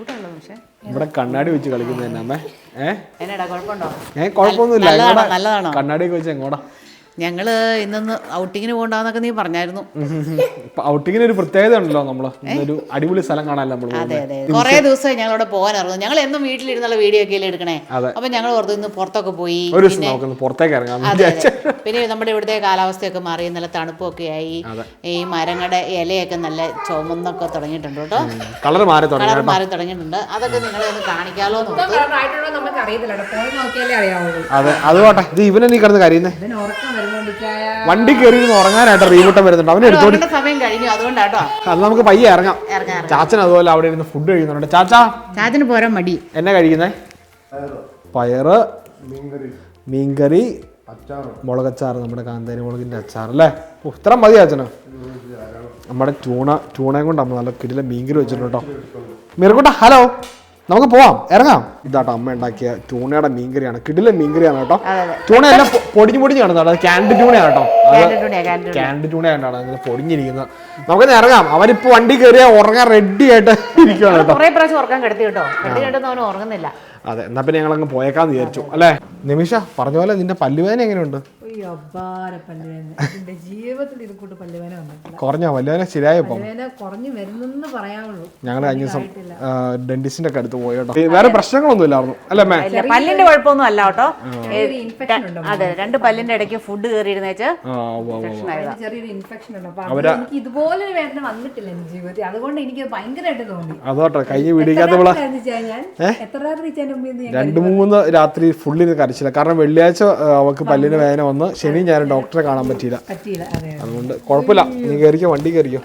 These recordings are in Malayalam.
പക്ഷേ ഇവിടെ കണ്ണാടി വെച്ച് കളിക്കുന്നത് തന്നെ അമ്മേ. ഏഹ് കുഴപ്പമൊന്നുമില്ല. കണ്ണാടിയൊക്കെ വെച്ച് എങ്ങോട്ടാ ഞങ്ങൾ ഇന്നൊന്ന് ഔട്ടിങ്ങിന് പോകണ്ടെന്നൊക്കെ നീ പറഞ്ഞായിരുന്നു. ഇപ്പൊ ഔട്ടിങ്ങിന് ഒരു പ്രത്യേകത ഉണ്ടല്ലോ നമ്മൾ. ഒരു അടിപൊളി സ്ഥലം കാണാനല്ലോ നമ്മൾ അതെ അതെ. കുറേ ദിവസമായി ഞങ്ങളവിടെ പോകാൻ ഇറങ്ങും ഞങ്ങൾ എന്നും വീട്ടിലിരുന്നുള്ള വീഡിയോ ഒക്കെ എടുക്കണേ. അപ്പൊ ഞങ്ങൾ ഓർത്ത് ഇന്ന് പുറത്തൊക്കെ പോയി ഒരു ദിവസം നമുക്കൊന്ന് പുറത്തേക്ക് ഇറങ്ങാം അതെ അതെ. പിന്നെ നമ്മുടെ ഇവിടുത്തെ കാലാവസ്ഥയൊക്കെ മാറി. നല്ല തണുപ്പൊക്കെ ആയി. ഈ മരങ്ങളുടെ ഇലയൊക്കെ നല്ല ചുമന്നൊക്കെ തുടങ്ങിയിട്ടുണ്ട് കേട്ടോ. കളർ മാറി തുടങ്ങി. കളർ മാറി തുടങ്ങിയിട്ടുണ്ട്. അതൊക്കെ നിങ്ങളെ ഒന്ന് കാണിക്കാലോ. നമുക്ക് അറിയത്തില്ല അതെ അത് പോട്ടെ. ഇത് ഇവനെ നീ കിടന്ന് കരയുന്നേ? ഉറക്കം വരുന്നുണ്ട് ചായ വണ്ടി കയറി ഉറങ്ങാനായിട്ട് റീമുട്ടം വരുന്നുണ്ട്. അവനെ എടുത്തോണ്ട് സമയം കഴിഞ്ഞു. അതുകൊണ്ടാട്ടോ. അത് നമുക്ക് പയ്യെ ഇറങ്ങാം. ഇറങ്ങാം ചാച്ചൻ അതുപോലെ അവിടെ ഇരുന്ന് ഫുഡ് കഴിക്കുന്നുണ്ട്. ചാച്ചാ ചാച്ചന് പോരാൻ മടി. എന്നാ കഴിക്കുന്നേ? പയറ്. മീൻകറി. മുളകച്ചാറ് നമ്മുടെ കാന്താരി മുളകിന്റെ അച്ചാർ അല്ലേ? ഇത്ര മതി അച്ഛന് നമ്മുടെ ചൂണ ചൂണയും കൊണ്ട് നമ്മൾ നല്ല കിടില മീൻകറി വെച്ചിട്ടുണ്ട് കേട്ടോ. മീർക്കുട്ട ഹലോ. നമുക്ക് പോവാം. ഇറങ്ങാം. ഇതാട്ടോ അമ്മ ഉണ്ടാക്കിയ ചൂണയുടെ മീൻകറിയാണ്. കിടിലെ മീൻകറിയാണ് കേട്ടോ. ചൂണ എല്ലാം പൊടിഞ്ഞു പൊടിഞ്ഞു കാണുന്നത്. അത് ക്യാൻഡ് ചൂണയാണ് കേട്ടോ. ക്യാൻഡ് ചൂണയാണ് അങ്ങനെ പൊടിഞ്ഞിരിക്കുന്നത്. നമുക്ക് ഇറങ്ങാം. അവരിപ്പോ വണ്ടി കയറിയ ഉറങ്ങാൻ റെഡി ആയിട്ട് ഇരിക്കുകയാണ് കേട്ടോ. കുറെ പ്രാവശ്യം ഉറക്കാൻ കിടത്തി കേട്ടോ. കിടത്തി കിടന്ന് ഉറങ്ങുന്നില്ല. അതെ എന്നാ പിന്നെ ഞങ്ങൾ അങ്ങ് പോയേക്കാന്ന് വിചാരിച്ചു. അല്ലേ? നിമിഷ പറഞ്ഞ പോലെ നിന്റെ പല്ലുവേദന എങ്ങനെയുണ്ട്? പല്ലുവേദന എന്റെ ജീവിതത്തിൽ ഇത് കൂട്ട് പല്ലുവേദന വന്നിട്ടില്ല. കുറഞ്ഞ? പല്ലുവേദന ശരിയായപ്പോ പല്ലുവേദന കുറഞ്ഞു വരുന്നെന്ന് പറയാവുള്ളൂ. ഞങ്ങൾ കഴിഞ്ഞ ദിവസം ഡെന്റിസ്റ്റിന്റെ ഒക്കെ അടുത്ത് പോയി കേട്ടോ. വേറെ പ്രശ്നങ്ങളൊന്നും ഇല്ലായിരുന്നു. അല്ലേ മേ? പല്ലിന്റെ കുഴപ്പമൊന്നും അല്ല കേട്ടോ. ഇൻഫെക്ഷൻ ഉണ്ടോ അതെ രണ്ട് പല്ലിന്റെ ഇടയ്ക്ക് ഫുഡ് കയറിയിരുന്ന. ചെറിയൊരു ഇൻഫെക്ഷൻ ഉണ്ട്? അപ്പൊ വേദന വന്നിട്ടില്ല എന്റെ ജീവിതത്തിൽ. അതുകൊണ്ട് എനിക്ക് ഭയങ്കരമായിട്ട് തോന്നി. അതോട്ടെ കഴിഞ്ഞ പിടിക്കാത്ത എത്ര രാത്രി രണ്ട് മൂന്ന് രാത്രി ഫുള്ളിന് കരച്ചില്ല. കാരണം വെള്ളിയാഴ്ച അവക്ക് പല്ലിന് വേദന വന്ന്. ശനി ഞാൻ ഡോക്ടറെ കാണാൻ പറ്റിയില്ല. പറ്റിയില്ല അതെ അതുകൊണ്ട് കുഴപ്പമില്ല. നീ കയറിക്കോ വണ്ടി കയറിക്കോ.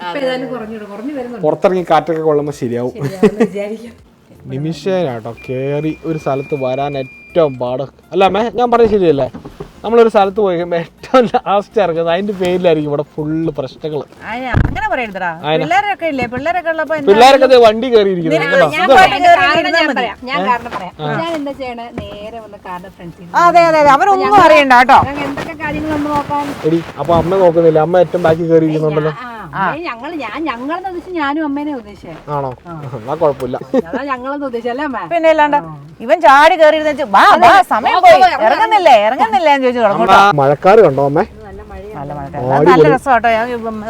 പുറത്തിറങ്ങി കാറ്റൊക്കെ കൊള്ളുമ്പോൾ ശരിയാവും. നിമിഷേനാട്ടോ കയറി ഒരു സ്ഥലത്ത് വരാൻ ഏറ്റവും പാട്. അല്ല മേ ഞാൻ പറഞ്ഞ ശരിയല്ലേ? നമ്മളൊരു സ്ഥലത്ത് പോയി കഴിയുമ്പോൾ ഏറ്റവും ലാസ്റ്റ് ഇറങ്ങുന്നത് അതിന്റെ പേരിലായിരിക്കും ഇവിടെ ഫുള്ള് പ്രശ്നങ്ങൾ അങ്ങനെ പറയരുതടാ. പിള്ളേരൊക്കെ ഇല്ലേ? പിള്ളേരൊക്കെ ഉള്ളപ്പോ? പിള്ളേരൊക്കെ വണ്ടി അവരൊന്നും അറിയണ്ട കേട്ടോ. എന്തൊക്കെ കാര്യങ്ങൾ നമ്മൾ നോക്കാൻ എടി അപ്പൊ അമ്മ നോക്കുന്നില്ല? അമ്മ ഏറ്റവും ബാക്കി കയറിയിരിക്കുന്നുണ്ടല്ലോ. ഞങ്ങൾ ഞാൻ ഞങ്ങളെന്ന് ഉദ്ദേശിച്ച് ഞാനും അമ്മേനെ ഉദ്ദേശിച്ചേ. ആണോ? എന്നാ കുഴപ്പമില്ല. അതാ ഞങ്ങളെന്ന് ഉദ്ദേശിച്ചല്ലേ അമ്മ? പിന്നെ അല്ലാണ്ട് ഇവൻ ചാടി കയറി വാ വാ സമയം പോയി. ഇറങ്ങുന്നില്ലേ ഇറങ്ങുന്നില്ലേ? എന്ന് ചോദിച്ചു തുടങ്ങും അമ്മ മഴക്കാറ് കണ്ടോ അമ്മേ? നല്ല മഴ നല്ല രസം കേട്ടോ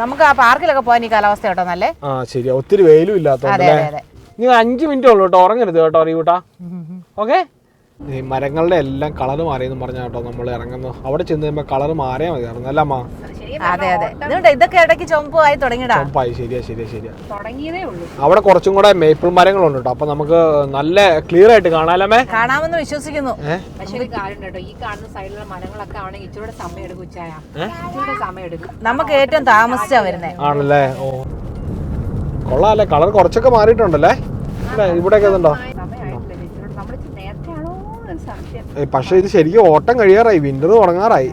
നമുക്ക് ആ പാർക്കിലൊക്കെ പോകാൻ ഈ കാലാവസ്ഥ കേട്ടോ നല്ലേ? ആ ശരിയാ. ഒത്തിരി വെയിലും ഇല്ലാത്തോണ്ട് നിങ്ങൾ അതെ അല്ലേ നീ അഞ്ചു മിനിറ്റ് ഉള്ളൂ കേട്ടോ. ഉറങ്ങരുത് കേട്ടോ അറിയൂട്ടാ ഓക്കെ? ഈ മരങ്ങളുടെ എല്ലാം കളർ മാറിയെന്ന് പറഞ്ഞാട്ടോ നമ്മൾ ഇറങ്ങുന്നു അവിടെ ചെന്ന് കഴിയുമ്പോൾ കളർ മാറിയാൽ മതി അല്ല അമ്മ? അതെ അതെ. ഇതുകൊണ്ട് ഇതൊക്കെ ഇടയ്ക്ക് ചുമപ്പായി തുടങ്ങിടാ ചുമപ്പായി ശരിയാ ശരിയാ ശരിയാ. തുടങ്ങിയതേ ഉള്ളൂ. അവിടെ കുറച്ചും കൂടെ മേപ്പിൾ മരങ്ങളുണ്ട് കേട്ടോ. അപ്പൊ നമുക്ക് നല്ല ക്ലിയർ ആയിട്ട് കാണാമല്ലേ കാണാമെന്ന് വിശ്വസിക്കുന്നു. പക്ഷെ ഒരു കാര്യം കേട്ടോ. ഈ കാണുന്ന സൈഡിലുള്ള മരങ്ങളൊക്കെ ആണെങ്കിൽ ഇച്ചിരൂടെ സമയം എടുക്കും ഉച്ചായ ഇച്ചിരൂടെ സമയം എടുക്കും നമുക്ക് ഏറ്റവും താമസിച്ചാ വരുന്നേ. ആണല്ലേ? ഓ. കൊള്ളാല്ലേ? കളർ കുറച്ചൊക്കെ മാറിയിട്ടുണ്ടല്ലേ? അല്ലേ ഇവിടെയൊക്കെ ഇതുണ്ടോ? പക്ഷെ ഇത് ശരിക്കും ഓട്ടം കഴിയാറായി. വിന്റർ തുടങ്ങാറായി.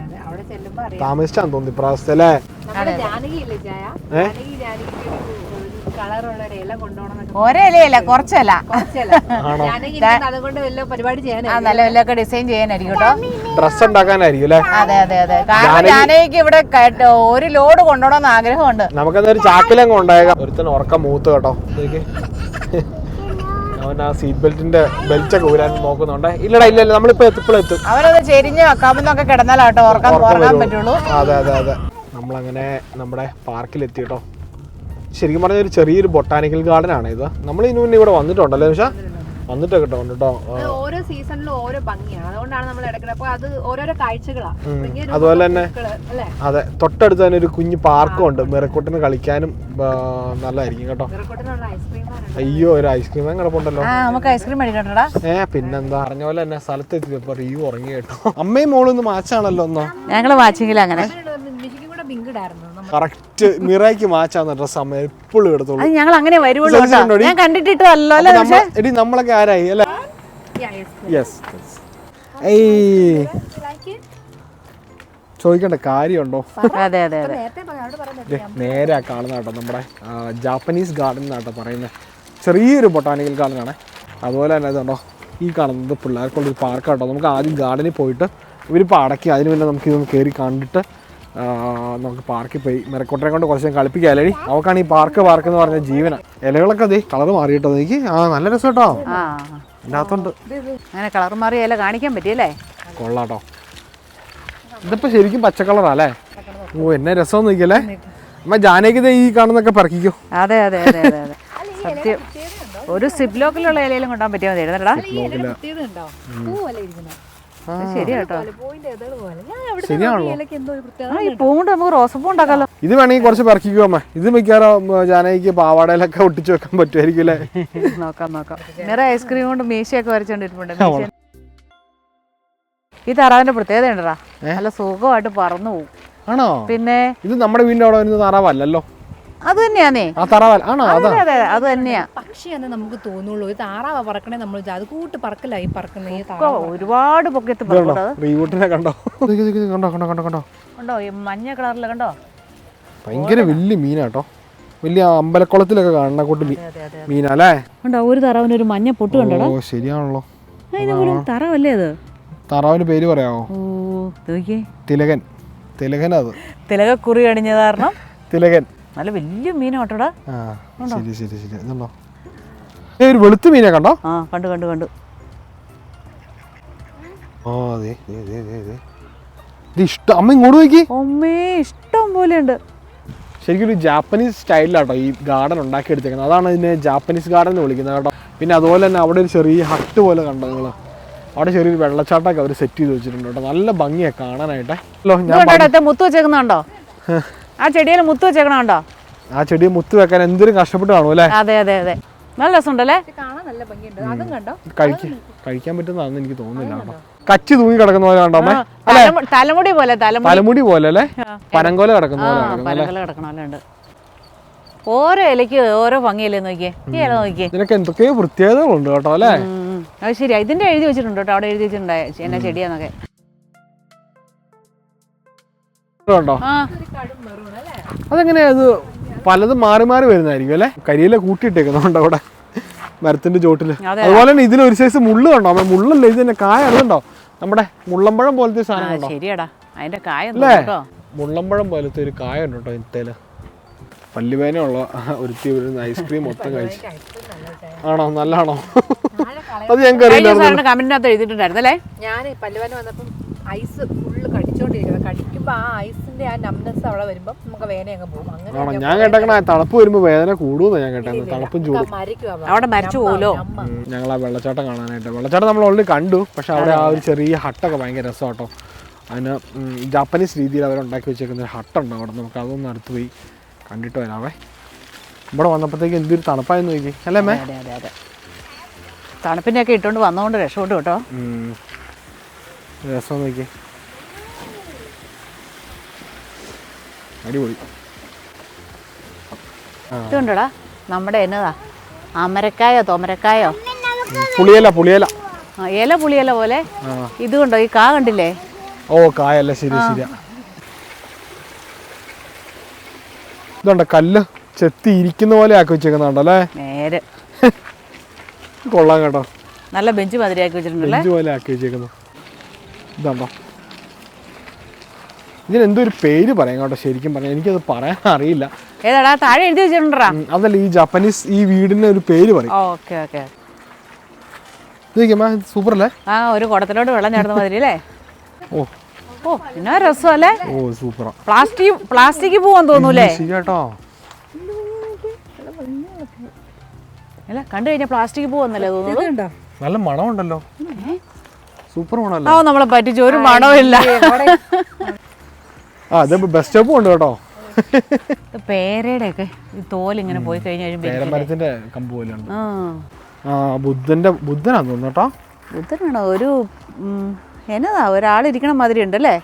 താമസിച്ചാന്ന് തോന്നി ഇപ്രാവശ്യത്തെ അല്ലേ? ഒരേലയല്ല കുറച്ചല്ല. നല്ല വല്ലതൊക്കെ ഡിസൈൻ ചെയ്യാനായിരിക്കും കേട്ടോ. ഡ്രസ് ഉണ്ടാക്കാനായിരിക്കും അല്ലേ? അതെ അതെ അതെ. കാരണം ഇവിടെ ഒരു ലോഡ് കൊണ്ടുപോകണമെന്ന് ആഗ്രഹമുണ്ട്. ചാക്കിലും ചാക്കിലങ്ങ് ഉണ്ടായേക്കാം ഒരുത്തൻ ഉറക്കം മൂത്ത് കേട്ടോ. അവൻ ആ സീറ്റ് ബെൽറ്റിന്റെ ബെൽറ്റ് ഒക്കെ ഊരാൻ നോക്കുന്നുണ്ട്. ഇല്ലടാ ഇല്ല നമ്മളിപ്പോ എത്തിപ്പോഴെത്തും അവരത് ചെരിഞ്ഞ് വെക്കാമെന്നൊക്കെ കിടന്നാലാട്ടോ ഓർക്കാൻ പറ്റുള്ളൂ. അതെ അതെ അതെ. നമ്മളങ്ങനെ നമ്മുടെ പാർക്കിൽ എത്തി കേട്ടോ. ശരിക്കും പറഞ്ഞ ഒരു ചെറിയൊരു ബൊട്ടാനിക്കൽ ഗാർഡൻ ആണ് ഇത്. നമ്മൾ ഇതിനു മുന്നേ ഇവിടെ വന്നിട്ടുണ്ടല്ലേ നിമിഷ? വന്നിട്ടൊക്കെ കേട്ടോ കേട്ടോ ഓരോ സീസണിലും ഓരോ ഭംഗിയാണ്. അതുകൊണ്ടാണ് നമ്മൾ ഇടയ്ക്കിടെ അപ്പൊ അത് ഓരോരോ കാഴ്ചകളാണ് അതുപോലെ തന്നെ അല്ലേ? അതെ തൊട്ടടുത്ത് തന്നെ ഒരു കുഞ്ഞു പാർക്കും ഉണ്ട്. മെറക്കൂട്ടിന് കളിക്കാനും നല്ലതായിരിക്കും കേട്ടോ. അയ്യോ ഒരു ഐസ്ക്രീം കിടപ്പുണ്ടല്ലോ. ആ നമുക്ക് ഐസ്ക്രീം മേടിക്കണ്ടടാ. ഏ പിന്നെന്താ? പറഞ്ഞ പോലെ തന്നെ സ്ഥലത്തെത്തിയപ്പോ റിയു ഉറങ്ങി കേട്ടോ. അമ്മയും മോളും ഒന്ന് മാച്ചാണല്ലോ ഒന്നോ ഞങ്ങൾ വാച്ചിങ്ങിൽ അങ്ങനെ. കറക്റ്റ് മിറയ്ക്ക് മാച്ചാന്ന് ഡ്രസ് അമ്മ എപ്പോഴും എടുത്തോളൂ. അത് ഞങ്ങൾ അങ്ങനെ വരുവുള്ളൂ ഞാൻ കണ്ടിട്ടിട്ടല്ലോ അല്ലേ എടി നമ്മളൊക്കെ ആരായി അല്ലേ? യെസ് ഏയ് ചോദിക്കണ്ട കാര്യമുണ്ടോ? അതെ അതെ അതെ. നേരെ ആ കാണുന്ന കേട്ടോ നമ്മുടെ ജാപ്പനീസ് ഗാർഡൻ എന്നാട്ടോ പറയുന്നത് ചെറിയൊരു ബൊട്ടാനിക്കൽ ഗാർഡൻ ആണ്. അതുപോലെ തന്നെ ഇതുണ്ടോ ഈ കാണുന്നത് പിള്ളേർക്കുള്ളൊരു പാർക്കാട്ടോ നമുക്ക് ആദ്യം ഗാർഡനിൽ പോയിട്ട് ഇവരിപ്പോൾ അടക്കി അതിന് പിന്നെ നമുക്ക് ഇതൊന്ന് കയറി കണ്ടിട്ട് നമുക്ക് പാർക്കിൽ പോയി. മെറക്കോട്ടനെ കൊണ്ട് കുറച്ച് നേരം കളിപ്പിക്കാല്ലേ അവക്കാണ് ഈ പാർക്ക് പാർക്ക് എന്ന് പറഞ്ഞ ജീവന. ഇലകളൊക്കെ അതേ കളർ മാറിയിട്ടോ എനിക്ക് ആ നല്ല രസം കേട്ടോ ആ. ഇതിനകത്തുണ്ട്. അങ്ങനെ കളർ മാറി ഇല കാണിക്കാൻ പറ്റിയല്ലേ? കൊള്ളാട്ടോ. ഇതിപ്പോ ശരിക്കും പച്ച കളറാ ഓ എന്നെ രസം നോക്കിയല്ലേ അമ്മ ജാനകിത ഈ കാണുന്നൊക്കെ പറക്കിക്കോ. അതെ അതെ അതെ അതെ അതെ. സത്യം. ഒരു സിബ്ലോക്കിലുള്ള ഇലയിലും കൊണ്ടാൻ പറ്റിയാൽ മതി. ഉണ്ടോ ഇത് വേണമെങ്കിൽ കുറച്ച് പറക്കിക്കോ അമ്മ. ഇത് മിക്കവാറും ജാനകിക്ക് പാവാടയിലൊക്കെ ഒട്ടിച്ചു വെക്കാൻ പറ്റുമായിരിക്കും അല്ലേ? നോക്കാം നോക്കാം. നിറയെ ഐസ്ക്രീം കൊണ്ട് മീശയൊക്കെ വരച്ചോണ്ടിരിപ്പുണ്ട്. ഈ താറാവിന്റെ പ്രത്യേകത ഉണ്ടടാ. നല്ല സുഖമായിട്ട് പറന്നു പോകും ആണോ? പിന്നെ ഇത് നമ്മുടെ വീടിന്റെ അവിടെ വരുന്ന താറാവല്ലല്ലോ. അത് തന്നെയാന്നേ. ആ താറാവല്ല ആണോ? അതാ അതെ. അതെ അത് തന്നെയാ. പക്ഷിയെന്ന് നമുക്ക് തോന്നുള്ളൂ. ഒരു താറാവ പറക്കണേ നമ്മൾ അത് കൂട്ട് പറക്കലായി പറക്കുന്ന ഈ ഒക്കെ താറാവ്. ഒരുപാട് പൊക്കത്ത് കണ്ടോ പറക്കുന്നത് റീവൂട്ടിനെ കണ്ടോ? ഇത് ഇത് ഇത് കണ്ടോ കണ്ടോ കണ്ടോ കണ്ടോ? കണ്ടോ? ഈ മഞ്ഞ കളറിൽ കണ്ടോ? ഭയങ്കര വലിയ മീനാട്ടോ. വലിയ അമ്പലക്കുളത്തിലൊക്കെ കാണുന്ന കൂട്ട് മീ- അതെ കണ്ടോ? ഒരു താറാവിന് ഒരു മഞ്ഞ പൊട്ട് കണ്ടോ ഓ ശരിയാണല്ലോ. ഇതുപോലെ താറാവല്ലേ അത്? താറാവിന് പേര് പറയാമോ ഓ ഇത് നോക്കിയേ. തിലകൻ. തിലകൻ അത്. തിലകക്കുറി അണിഞ്ഞ കാരണം തിലകൻ. നല്ല വലിയ മീനാട്ടോടാ ആ ശരി ശരി ശരി. ഇതുണ്ടോ? ഏ ഒരു വെളുത്ത മീനെ കണ്ടോ? ആ കണ്ടു കണ്ടു കണ്ടു. ഓ അതെ ഇത് ഇഷ്ടം. അമ്മ ഇങ്ങോട്ട് നോക്കി. അമ്മേ ഇഷ്ടം പോലെ ഉണ്ട് ശരിക്കും ഒരു ജാപ്പനീസ് സ്റ്റൈലിലാട്ടോ ഈ ഗാർഡൻ ഉണ്ടാക്കിയെടുത്തേക്കുന്നത്. അതാണ് ഇതിനെ ജാപ്പനീസ് ഗാർഡൻ എന്ന് വിളിക്കുന്നത് കേട്ടോ. പിന്നെ അതുപോലെ തന്നെ അവിടെ ഒരു ചെറിയ ഹട്ട് പോലെ കണ്ടോ നിങ്ങൾ അവിടെ ചെറിയൊരു വെള്ളച്ചാട്ടമൊക്കെ അവർ സെറ്റ് ചെയ്ത് വെച്ചിട്ടുണ്ട് കേട്ടോ. നല്ല ഭംഗിയാണ് കാണാനായിട്ടെ. ഹലോ ഞാൻ മുത്ത് വെച്ചേക്കുന്നുണ്ടോ? ആ ചെടിയിൽ മുത്ത് വെച്ചേക്കണുണ്ടോ ആ ചെടി മുത്ത് വെക്കാൻ എന്തൊരു കഷ്ടപ്പെട്ട് കാണും അല്ലേ? അതെ അതെ അതെ. നല്ല രസമുണ്ടല്ലേ? ഇത് കാണാൻ നല്ല ഭംഗിയുണ്ട്. അതും കണ്ടോ? കഴിക്കാൻ കഴിക്കാൻ പറ്റുന്നതാണെന്ന് എനിക്ക് തോന്നുന്നില്ല. കേട്ടോ കച്ചി തൂങ്ങി കിടക്കുന്ന പോലെ കണ്ടോ തലമുടി പോലെ തലമുടി. തലമുടി പോലെ അല്ലേ? പനങ്കോല കിടക്കുന്ന പോലെ കിടക്കുന്നു പോലെ ഉണ്ട്. ഓരോ ഇലയ്ക്ക് ഓരോ ഭംഗിയല്ലേ നോക്കിയേ? ഈ ഇല നോക്കിയേ? ഇതിനൊക്കെ എന്തൊക്കെയോ പ്രത്യേകതകളുണ്ട് കേട്ടോ അല്ലേ. അത് ശരിയാ. ഇതിന്റെ എഴുതി വെച്ചിട്ടുണ്ട് കേട്ടോ. അവിടെ എഴുതി വെച്ചിട്ടുണ്ടായ എന്നാ ചെടിയാന്നൊക്കെ. അല്ലേ അതെങ്ങനെയാ അത് പലതും മാറി മാറി വരുന്നതായിരിക്കും അല്ലെ? കരിയില കൂട്ടിയിട്ടേക്കുന്നുണ്ട് അവിടെ? മരത്തിന്റെ ചോട്ടിൽ അതുപോലെ തന്നെ ഇതിൽ ഒരു സൈസ് മുള്ള് കണ്ടോ? മുള്ളല്ലേ ഇത് തന്നെ? കായ അതുണ്ടോ നമ്മുടെ മുള്ളമ്പഴം പോലത്തെ സാധനം ശരിയാടാ. അതിന്റെ കായ അല്ലേ? മുള്ളമ്പഴം പോലത്തെ ഒരു കായ ഉണ്ട് കേട്ടോ ഇത്തേൽ പല്ലുവേനുള്ള ഒരുത്തി ഒരു ഐസ്ക്രീം മൊത്തം കഴിച്ചു. ആണോ? നല്ലാണോ? അത് ഞങ്ങൾക്ക് അറിയില്ല കമന്റിനകത്ത് ഞാൻ പല്ലുവാന വന്നപ്പം ഐസ് ഫുള്ള് കടിക്കുമ്പോ ആ ഐസിന്റെ ആ നംനെസ് അവിടെ വരുമ്പോ നമുക്ക് വേദന അങ്ങ് പോകും. അങ്ങനെ ഞാൻ കേട്ടേക്കണ തണുപ്പ് വരുമ്പോൾ വേദന കൂടുമെന്ന് ഞാൻ കേട്ടേക്കുന്നത് തണുപ്പും ചൂടും. അവിടെ മരിച്ചു പോലോ ഞങ്ങൾ ആ വെള്ളച്ചാട്ടം കാണാനായിട്ട്. വെള്ളച്ചാട്ടം നമ്മൾ ഓൾറെഡി കണ്ടു. പക്ഷെ അവിടെ ആ ഒരു ചെറിയ ഹട്ടൊക്കെ ഭയങ്കര രസം കേട്ടോ അതിന് ജാപ്പനീസ് രീതിയിൽ അവർ ഉണ്ടാക്കി വെച്ചേക്കുന്ന ഒരു ഹട്ടുണ്ട് അവിടെ. നമുക്ക് അതൊന്ന് അടുത്ത് പോയി കണ്ടിട്ട് വരാവേ. ഇവിടെ വന്നപ്പോഴത്തേക്ക് എന്തൊരു തണുപ്പായെന്ന് നോക്കി അല്ലേ മേ അതെ അതെ അതെ തണുപ്പിന്റെ ഒക്കെ ഇട്ടുകൊണ്ട് വന്നതുകൊണ്ട് രക്ഷപ്പെട്ടു കേട്ടോ. രസം നോക്കി അടിപൊളി. ഇതുണ്ടടാ നമ്മുടെ എന്നതാ? അമരക്കായോ തോമരക്കായോ? പുളിയല്ല പുളിയല. പുളിയല ഇല പുളിയല്ല പോലെ? ഇതുകൊണ്ടോ? ഇത് കണ്ടോ ഈ കാ കണ്ടില്ലേ? ഓ കായല്ല ശരി ശരി ഇതുണ്ട് കല്ല് ചെത്തി ഇരിക്കുന്ന പോലെ ആക്കി വെച്ചേക്കുന്നുണ്ടല്ലേ നേരെ. കൊള്ളാം കേട്ടോ. നല്ല ബെഞ്ച് മാതിരി ആക്കി വെച്ചിട്ടുണ്ടല്ലേ? ബെഞ്ച് പോലെ ആക്കി വെച്ചേക്കുന്നു. ഇതുണ്ടോ ഇതിനെന്തോ ഒരു പേര് പറയാം കേട്ടോ ശരിക്കും പറയാം. എനിക്കത് പറയാൻ അറിയില്ല. ഏതാടാ താഴെ എഴുതി വെച്ചിട്ടുണ്ടാ അതല്ല ഈ ജാപ്പനീസ് ഈ വീടിന് ഒരു പേര് പറയും. Okay okay. സൂപ്പർ അല്ലേ ആ ഒരു കുടത്തിലോട്ട് വെള്ളം ചേർന്ന മതി അല്ലേ? ഓ. ഓ എന്നാ രസമല്ലേ? ഓ സൂപ്പറാ. പ്ലാസ്റ്റിക് പ്ലാസ്റ്റിക് പോവാൻ തോന്നൂലേ? കേട്ടോ അല്ല കണ്ടു കഴിഞ്ഞാൽ പ്ലാസ്റ്റിക് പോവന്നല്ലേ തോന്നുന്നു നല്ല മണമുണ്ടല്ലോ. സൂപ്പർ മണമല്ലേ? ഓ നമ്മളെ പറ്റിച്ച് ഒരു മണവും ഇല്ല ആ ഇത് ബസ് സ്റ്റോപ്പും ഉണ്ട് കേട്ടോ. പേരയുടെ ഒക്കെ തോൽ ഇങ്ങനെ പോയി കഴിഞ്ഞ് പേരമരത്തിന്റെ കമ്പ് പോലെ ആ. ബുദ്ധന്റെ ബുദ്ധനാന്ന് തോന്നുന്നു കേട്ടോ. ബുദ്ധനാണോ? ഒരു എന്നതാ? ഒരാളിരിക്കണ മാതിരി ഉണ്ടല്ലേ?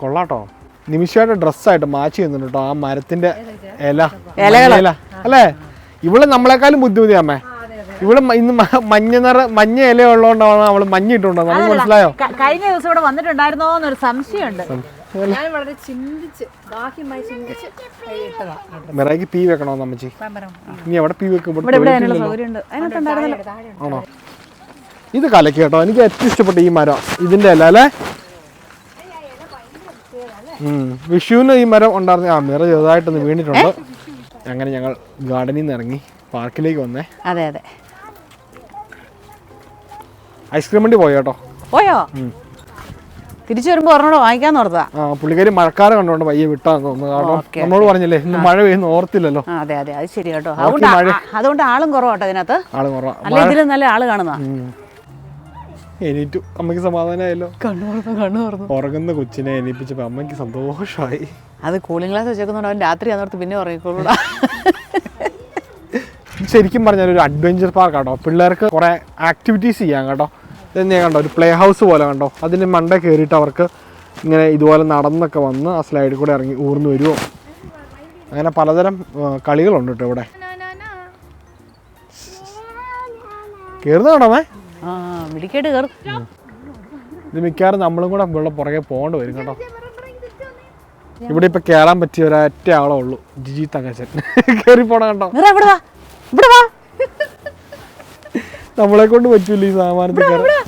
കൊള്ളാട്ടോ നിമിഷയുടെ ഡ്രസ്സായിട്ട് മാച്ച് ചെയ്യുന്നുണ്ട് കേട്ടോ ആ മരത്തിന്റെ ഇല. ഇല അല്ലേ? ഇവൾ നമ്മളെക്കാളും ബുദ്ധിമുട്ടി അമ്മേ. ഇവിടെ ഇന്ന് മഞ്ഞ നിറ മഞ്ഞ ഇല ഉള്ളതുകൊണ്ടാണ് അവൾ മഞ്ഞ ഇട്ടുണ്ടോ നമുക്ക് മനസ്സിലായോ? കഴിഞ്ഞ ദിവസം ഇവിടെ വന്നിട്ടുണ്ടായിരുന്നോ എന്നൊരു സംശയമുണ്ട് ഞാൻ വളരെ ചിന്തിച്ച് ബാഹ്യമായി ചിന്തിച്ച് ഇട്ടതാ മിറയ്ക്ക് പീ വെക്കണോ അമ്മച്ചി? നീ എവിടെ പീ വെക്കും ഇവിടെ ഇവിടെ ഇവിടെ അതിനുള്ള സൗകര്യം ഉണ്ട് അതിനകത്തുണ്ടായിരുന്നല്ലോ ആണോ? ഇത് കലക്കി കേട്ടോ എനിക്ക് ഏറ്റവും ഇഷ്ടപ്പെട്ട ഈ മരം ഇതിന്റെ അല്ല അല്ലേ? ഉം. വിഷുവിന് ഈ മരം ഉണ്ടായിരുന്ന ആ മിറ ചെറുതായിട്ടൊന്ന് വീണിട്ടുണ്ട്. അങ്ങനെ ഞങ്ങൾ ഗാർഡനിൽ നിന്ന് ഇറങ്ങി പാർക്കിലേക്ക് വന്നേ. അതെ അതെ. ഐസ്ക്രീം വണ്ടി പോയി കേട്ടോ പോയോ? തിരിച്ചു വരുമ്പോ ഒരെണ്ണം വാങ്ങിക്കാന്ന് ഓർത്താ പുള്ളിക്കാരി മഴക്കാലം കണ്ടോണ്ട് പയ്യെ വിട്ടാന്ന് തോന്നുന്നു. കാരണം നമ്മളോട് പറഞ്ഞില്ലേ ഇന്ന് മഴ പെയ്യുന്ന ഓർത്തില്ലല്ലോ. അതെ അതെ അത് ശരി കേട്ടോ. അതുകൊണ്ട് അതുകൊണ്ട് ആളും കുറവാട്ടോ അതിനകത്ത് ആൾ കുറവാ. അല്ല ഇതിലും നല്ല ആൾ കാണുന്ന എനിറ്റു അമ്മയ്ക്ക് സമാധാനമായല്ലോ കണ്ണു തുറന്നു കണ്ണു തുറന്നു. ഉറങ്ങുന്ന കൊച്ചിനെ എനിപ്പിച്ചപ്പോ അമ്മയ്ക്ക് സന്തോഷമായി അത് കൂളിംഗ് ഗ്ലാസ് വെച്ചേക്കുന്നോണ്ട് അവൻ രാത്രി അതോർത്ത് പിന്നെ ഉറങ്ങിക്കോളൂടാ. ശരിക്കും പറഞ്ഞാൽ ഒരു അഡ്വഞ്ചർ പാർക്ക് കേട്ടോ പിള്ളേർക്ക് കുറെ ആക്ടിവിറ്റീസ് ചെയ്യാം കേട്ടോ. ഇതെന്നെ കണ്ടോ? ഒരു പ്ലേ ഹൗസ് പോലെ കണ്ടോ? അതിന് മണ്ട കയറിയിട്ട് അവർക്ക് ഇങ്ങനെ ഇതുപോലെ നടന്നൊക്കെ വന്ന് ആ സ്ലൈഡിൽ കൂടെ ഇറങ്ങി ഊർന്നു വരുമോ അങ്ങനെ പലതരം കളികളുണ്ട് കേട്ടോ ഇവിടെ. കയറുന്ന ഇത് മിക്കവാറും നമ്മളും കൂടെ ഇവിടെ പുറകെ പോകേണ്ടി വരും കേട്ടോ. ഇവിടെ ഇപ്പൊ കേറാൻ പറ്റിയ ഒരറ്റ ആളേ ഉള്ളൂ ജിജി തങ്കച്ചൻ. കേറി പോണ വാ നമ്മളെ കൊണ്ട് പറ്റൂല ഈ സാമാനത്തിൽ കയറാൻ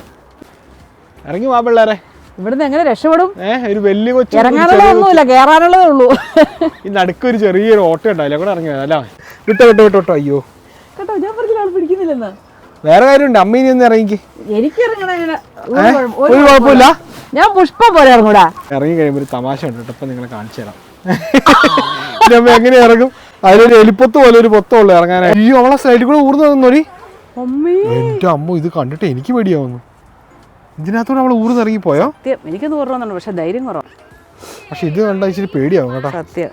ഇറങ്ങി വാ പിള്ളേരെ. ഇവിടുന്ന് എങ്ങനെ രക്ഷപ്പെടും? ഏഹ് ഒരു വലിയ കൊച്ചു ഇറങ്ങാനുള്ളതൊന്നുമില്ല കേറാനുള്ളതേ ഉള്ളൂ. ഈ നടുക്ക് ഒരു ചെറിയൊരു ഓട്ടോ ഉണ്ടാവില്ല കൂടെ ഇറങ്ങി അല്ല? വിട്ടോ വിട്ടോ വിട്ടോ വിട്ടോ അയ്യോ. കേട്ടോ ഞാൻ പറഞ്ഞില്ല ആൾ പിടിക്കുന്നില്ലെന്ന്? വേറെ കാര്യമുണ്ട് അമ്മ ഇനി ഒന്ന് ഇറങ്ങിക്ക്. എനിക്ക് ഒരു? കുഴപ്പമില്ല? ഞാൻ പുഷ്പ പോലെ ഇറങ്ങൂടാ. ഇറങ്ങി കഴിയുമ്പോൾ ഒരു തമാശ ഉണ്ട് കേട്ടോ ഇപ്പൊ നിങ്ങളെ കാണിച്ചു തരാം. നമ്മ എങ്ങനെ ഇറങ്ങും? അതിലൊരു എലിപ്പത്ത് പോലെ ഒരു പൊത്തം ഉള്ളു ഇറങ്ങാനായി അയ്യോ അവളെ സൈഡിൽ കൂടെ ഊർന്നു തന്നോടി അമ്മേ. എന്റെ അമ്മ ഇത് കണ്ടിട്ട് എനിക്ക് പേടിയാവുന്നു. ഇതിനകത്തൂടെ അവൾ ഊർന്ന് ഇറങ്ങി പോയോ സത്യം. എനിക്കൊന്ന് ഓർമ്മ പക്ഷെ ധൈര്യം കുറവ്. പക്ഷെ ഇത് കണ്ട ഇച്ചിരി പേടിയാവും കേട്ടോ. സത്യം.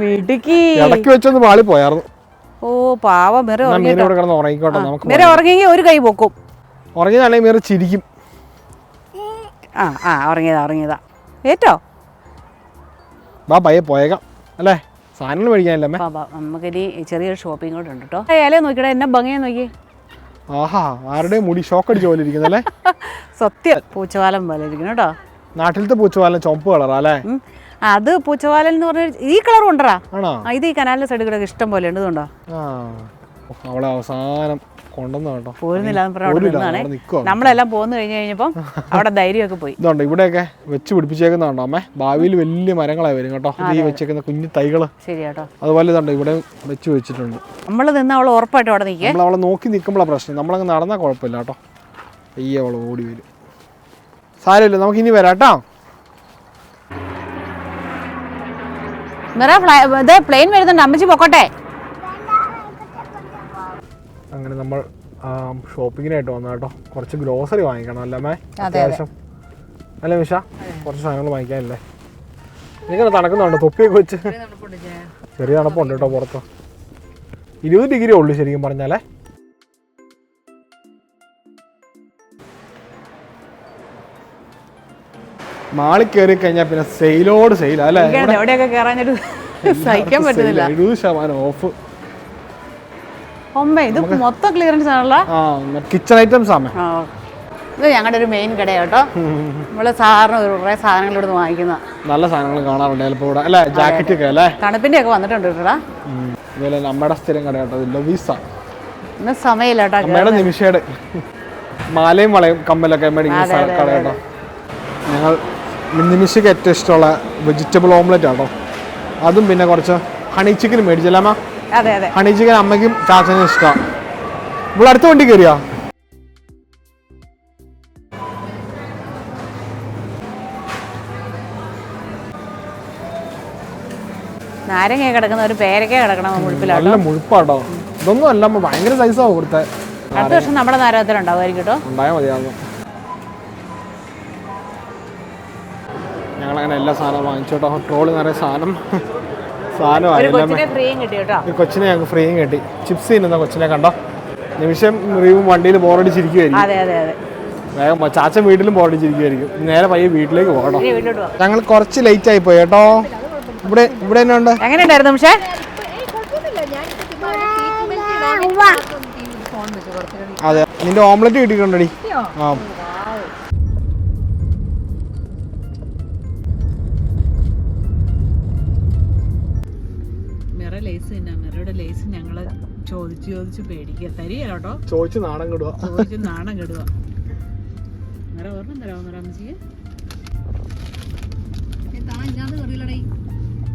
മിടുക്കി. ഇടയ്ക്ക് വെച്ചൊന്ന് വാളി പോയായിരുന്നു ഓ പാവം. മിറ കിടന്ന് ഉറങ്ങിക്കോട്ടെ നമുക്ക് മിറ ഉറങ്ങിയെങ്കിൽ ഒരു കൈ പൊക്കും. മീറ ചിരിക്കും. ആ ആ ഉറങ്ങിയതാ ഉറങ്ങിയതാ. ഏറ്റോ? വാ പയ്യെ പോയേക്കാം. അല്ലേ? സാധനങ്ങൾ മേടിക്കാനില്ല നമുക്കിനി ചെറിയൊരു ഷോപ്പിംഗ് കൂടെ ഉണ്ട് കേട്ടോ ഇല നോക്കിടാ എന്നെ ഭംഗിയെ നോക്കി ആഹാ ആരുടെ മുടി ഷോക്ക് അടിച്ച പോലെ ഇരിക്കുന്നല്ലേ സത്യം പൂച്ചവാലം പോലെ ഇരിക്കുന്നു കേട്ടോ നാട്ടിലത്തെ പൂച്ചവാലം ചുമപ്പ് കളറാ അല്ലേ? അത് പൂച്ചവാലൻ എന്ന് പറഞ്ഞ ഈ കളറും ഉണ്ടറാ ഇത് ഈ കനാലിന്റെ സൈഡിൽ കൂടെ ഇഷ്ടം പോലെ ഉണ്ട് ഇതുണ്ടോ? അവളെ അവസാനം കൊണ്ടുവന്നു കേട്ടോ. പോരുന്നില്ല. നമ്മളെല്ലാം പോന്നു കഴിഞ്ഞു കഴിഞ്ഞപ്പോൾ അവിടെ ധൈര്യമൊക്കെ പോയി. ഇതുണ്ട് ഇവിടെയൊക്കെ വെച്ച് പിടിപ്പിച്ചേക്കുന്നുണ്ടോ അമ്മേ? ഭാവിയിൽ വലിയ മരങ്ങളായി വരും കേട്ടോ. ഈ വെച്ചേക്കുന്ന കുഞ്ഞു തൈകൾ. ശരി കേട്ടോ. അതുപോലെ ഇതുണ്ട് ഇവിടെ വെച്ച് വെച്ചിട്ടുണ്ട്. നമ്മൾ നിന്ന് അവൾ ഉറപ്പായിട്ട് അവിടെ നിൽക്കുക നമ്മൾ അവളെ നോക്കി നിൽക്കുമ്പോഴാണ് പ്രശ്നം. നമ്മളങ്ങ് നടന്നാൽ കുഴപ്പമില്ല കേട്ടോ. അയ്യ അവൾ ഓടി വരും. സാരമില്ല നമുക്ക് ഇനി വരാം കേട്ടോ. നിറ പ്ലെയിൻ വരുന്നുണ്ട്. അമ്മച്ചി പൊക്കോട്ടെ. അങ്ങനെ നമ്മൾ ഷോപ്പിങ്ങിനായിട്ട് വന്ന കേട്ടോ കുറച്ച് ഗ്രോസറി വാങ്ങിക്കണം അല്ലേ മേ അതെ. അത്യാവശ്യം. അല്ലേ മിഷ കുറച്ച് സാധനങ്ങൾ വാങ്ങിക്കാനല്ലേ? ഇങ്ങനെ നടക്കുന്നുണ്ട് തൊപ്പിയൊക്കെ വെച്ച്? ചെറിയ തണുപ്പുണ്ട് കേട്ടോ പുറത്ത്. ഇരുപത് ഡിഗ്രി ഉള്ളൂ ശരിക്കും പറഞ്ഞാലേ. മാളിൽ കയറി കഴിഞ്ഞാൽ പിന്നെ സെയിലോട് സെയിലാ അല്ലേ? എവിടെയൊക്കെ കയറാനൊരു സഹിക്കാൻ പറ്റുന്നില്ല എഴുപത് ശതമാനം ഓഫ് ഒമ്മേ ഇത് മൊത്തം ക്ലിയറൻസ് ആണല്ലോ. കിച്ചൺ ഐറ്റംസ് ആണ്. ഇത് ഞങ്ങളുടെ ഒരു മെയിൻ കട കേട്ടോ. നമ്മൾ സാധാരണ കുറേ സാധനങ്ങൾ ഇവിടുന്ന് വാങ്ങിക്കുന്ന. നല്ല സാധനങ്ങൾ കാണാറുണ്ട് ചിലപ്പോൾ ഇവിടെ അല്ലേ? ജാക്കറ്റ് ഒക്കെ അല്ലേ? തണുപ്പിന്റെ ഒക്കെ വന്നിട്ടുണ്ട് കേട്ടോ. അതുപോലെ നമ്മുടെ സ്ഥിരം കട കേട്ടോ ലൊവീസ ഇന്ന് സമയമില്ല കേട്ടോ അമ്മയുടെ നിമിഷയുടെ മാലയും വളയും കമ്മലൊക്കെ മേടിക്കുന്ന കട കേട്ടോ. ഞങ്ങൾ നിമിഷയ്ക്ക് ഏറ്റവും ഇഷ്ടമുള്ള വെജിറ്റബിൾ ഓംലെറ്റ് ആട്ടോ അതും പിന്നെ കുറച്ച് ഹണി ചിക്കൻ മേടിച്ചല്ലേ അമ്മ? അതെ അതെ. ഹണി ചിക്കൻ അമ്മയ്ക്കും ചാച്ചനും ഇഷ്ടമാണ് ഇവിടെ അടുത്ത വണ്ടി കയറിയാ? നാരങ്ങ കിടക്കുന്ന ഒരു പേരക്ക കിടക്കണം മുഴുപ്പിലാണ് നല്ല മുഴുപ്പാട്ടോ. ഇതൊന്നും അല്ല ഭയങ്കര സൈസാവും ഇവിടുത്തെ. അടുത്ത വർഷം നമ്മുടെ നാരകത്തിലുണ്ടാവുമായിരിക്കും കേട്ടോ. ഉണ്ടായാൽ മതിയാകും ഞങ്ങളങ്ങനെ എല്ലാ സാധനവും വാങ്ങിച്ചോട്ടോ ട്രോൾ നിറയെ സാധനം. ഒരു സാധനമായി കൊച്ചിനെ ഞങ്ങൾക്ക് ഫ്രീയും കിട്ടി. ചിപ്സ് തിന്നുന്ന കൊച്ചിനെ കണ്ടോ? നിമിഷം റീവും വണ്ടിയിൽ ബോറടിച്ചിരിക്കുമായിരിക്കും അതെ അതെ അതെ. വേഗം. ചാച്ചൻ വീട്ടിലും ബോറടിച്ചിരിക്കുമായിരിക്കും നേരെ പയ്യെ വീട്ടിലേക്ക് പോകണം ഞങ്ങൾ കുറച്ച് ലേറ്റ് ആയി പോയി കേട്ടോ. ഇവിടെ ഇവിടെ തന്നെ ഉണ്ട്? എങ്ങനെയുണ്ടായിരുന്നു പക്ഷേ അതെ. നിന്റെ ഓംലെറ്റ് കിട്ടിയിട്ടുണ്ടടി ആ. ചോദിച്ചു ചോദിച്ചു പേടിക്കുക. തരിക കേട്ടോ. ചോദിച്ചു നാണം കിടുക. ചോദിച്ചു നാണം കെടുക. വേറെ ഓർമ്മ തരാമോ അമ്മച്ചിക്ക്.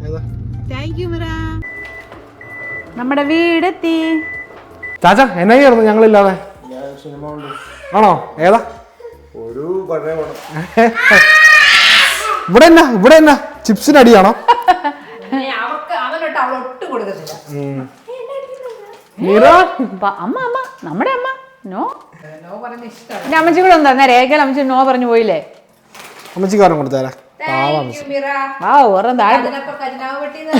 ഏതാ? താങ്ക് യു മിറ നമ്മുടെ വീടെത്തി. ചാച്ചാ എന്നായിരുന്നു ഞങ്ങളില്ലാതെ? ആണോ? ഏതാ? ഒരു പഴയ ഇവിടെ എന്നാ? ഇവിടെ എന്നാ? ചിപ്സിന് അടിയാണോ അവർക്ക് അവനോട്ട് അവൾ ഒട്ടും കൊടുക്കത്തില്ല. മീറ? അമ്മ അമ്മ നമ്മുടെ അമ്മ. നോ. പിന്നെ അമ്മച്ചി കൂടെ എന്താ നേരെ ഏകൽ അമ്മച്ചി നോ പറഞ്ഞു പോയില്ലേ? അമ്മച്ചിക്കാരൻ കൊടുത്തേരാ താങ്ക് യു മിറ. ആ ഓർമ്മ താഴെ. അതിനപ്പോ ഖജനാവ് പെട്ടിന്ന്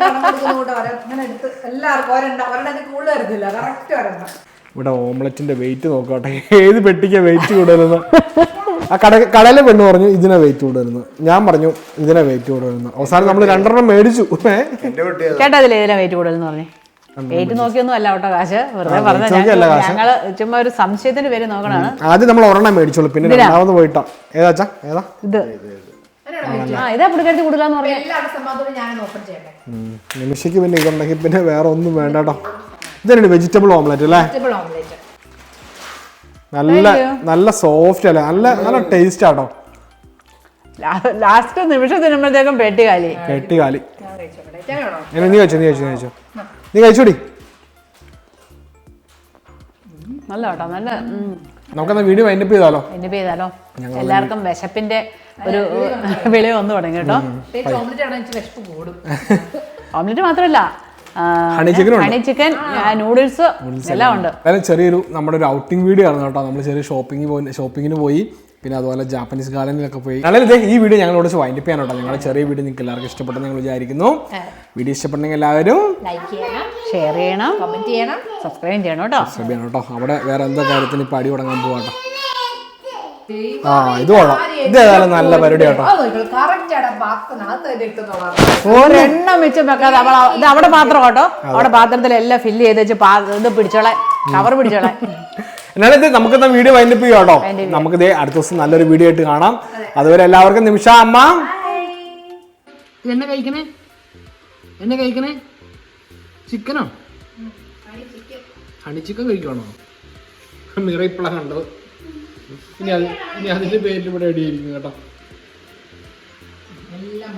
പണം കൊടുക്കുന്ന കൂടെ ഒരെ- എടുത്ത് എല്ലാവർക്കും ഒരെണ്ണ. ഒരെണ്ണത്തിൽ കൂടുതൽ വരുന്നില്ല കറക്റ്റ് ഒരെണ്ണം. ഇവിടെ ഓംലറ്റിന്റെ വെയിറ്റ് നോക്കട്ടെ ഏത് പെട്ടിക്ക വെയിറ്റ് കൂടുതലെന്ന്? ആ കട കടയിലെ പെണ്ണ് പറഞ്ഞു ഇതിനെ വെയിറ്റ് കൂടുതലെന്ന്. ഞാൻ പറഞ്ഞു ഇതിനെ വെയിറ്റ് കൂടുതലെന്ന്. അവസാനം നമ്മൾ രണ്ടെണ്ണം മേടിച്ചു. ഏ? എന്റെ കുട്ടിയത് കേട്ടോ അതിൽ ഇതിനെ വെയിറ്റ് കൂടുതൽ എന്ന് പറഞ്ഞേ? വെയിറ്റ് നോക്കിയൊന്നും അല്ല കേട്ടോ കാശ്. വെറുതെ പറഞ്ഞ weight നോക്കിയല്ല ഞങ്ങൾ ചുമ്മാ ഒരു സംശയത്തിന്റെ പേര് നോക്കണാണ് ആദ്യം നമ്മൾ ഒരെണ്ണം മേടിച്ചോളൂ. പിന്നെ രണ്ടാമത് പോയിട്ടാ. ഏതാച്ചാ ഏതാ? ഇത്. ആ ഇതാ പുള്ളിക്കാരത്തി പറഞ്ഞു. നിമിഷയ്ക്ക് പിന്നെ ഇതുണ്ടെങ്കിൽ പിന്നെ വേറെ ഒന്നും വേണ്ട കേട്ടോ. ഇതന്നെ വെജിറ്റബിൾ ഓംലെറ്റ് അല്ലേ? വെജിറ്റബിൾ ഓംലേറ്റ് നല്ല നല്ല സോഫ്റ്റ് അല്ലേ? നല്ല നല്ല ടേസ്റ്റ് ആട്ടോ ലാസ്റ്റ് നിമിഷം തിന്നുമ്പോഴത്തേക്കും പെട്ടി കാലി. പെട്ടി കാലി. നീ വെച്ചോ നീ വെച്ചോ നീ കഴിച്ചോ? നീ കഴിച്ചുടി. നല്ല കേട്ടോ നല്ല. നമുക്കെന്നാ വീഡിയോ വൈൻഡപ്പ് ചെയ്താലോ? വൈൻഡപ്പ് ചെയ്താലോ? എല്ലാവർക്കും വിശപ്പിന്റെ ഒരു വിളി വന്നു. തുടങ്ങി കേട്ടോ. ഓംലേറ്റ് മാത്രമല്ല ഹണി ചിക്കൻ ഉണ്ട്. ഹണി ചിക്കൻ നൂഡിൽസ് എല്ലാം ഉണ്ട്. ചെറിയൊരു നമ്മുടെ ഒരു ഔട്ടിംഗ് വീഡിയോ ആണ് കേട്ടോ. നമ്മൾ ചെറിയ ഷോപ്പിംഗ് പോയി ഷോപ്പിങ്ങിന് പോയി. പിന്നെ അതുപോലെ ജാപ്പനീസ് ഗാർഡനിലൊക്കെ പോയി. നല്ല ഇതേ ഈ വീഡിയോ ഞങ്ങളോട് വൈൻഡപ്പ് ചെയ്യാൻ കേട്ടോ. ഞങ്ങളുടെ ചെറിയ വീഡിയോ നിങ്ങൾക്ക് എല്ലാവർക്കും ഇഷ്ടപ്പെട്ടെന്ന് ഞങ്ങൾ വിചാരിക്കുന്നു. വീഡിയോ ഇഷ്ടപ്പെട്ടെങ്കിൽ എല്ലാവരും ലൈക്ക് ചെയ്യണം ഷെയർ ചെയ്യണം കമന്റ് ചെയ്യണം. സബ്സ്ക്രൈബ് ചെയ്യണം കേട്ടോ. സബ്സ്ക്രൈബ് ചെയ്യണം കേട്ടോ. അവിടെ വേറെ എന്താ കാര്യത്തിന് ഇപ്പം അടി തുടങ്ങാൻ പോവാട്ടോ ആ ഇത് കൊള്ളാം. ഇത് ഏതായാലും നല്ല പരിപാടി കേട്ടോ. എണ്ണം ഒരെണ്ണം വെക്കാതെ അവൾ ഇത് അവിടെ പാത്രം കേട്ടോ. അവിടെ പാത്രത്തിൽ എല്ലാം ഫില്ല് ചെയ്ത് വെച്ച് പാ- ഇത് പിടിച്ചോളെ. കവർ പിടിച്ചോളെ. എന്നാലും ഇത് ഇന്ന് വീഡിയോ വൈൻഡപ്പ് ചെയ്യാം കേട്ടോ. നമുക്കിതേ അടുത്ത ദിവസം നല്ലൊരു വീഡിയോ ആയിട്ട് കാണാം. അതുവരെ എല്ലാവർക്കും നിമിഷ അമ്മ. എന്നെ കഴിക്കണേ? എന്നെ കഴിക്കണേ? ചിക്കനോ ഹണി ചിക്കൻ കഴിക്കണോ മിറ ഇപ്പോഴാണ് കണ്ടത്. ഇനി അത് ഇനി അതിന്റെ പേരിൽ ഇവിടെ അടിയായിരിക്കും കേട്ടോ. എല്ലാം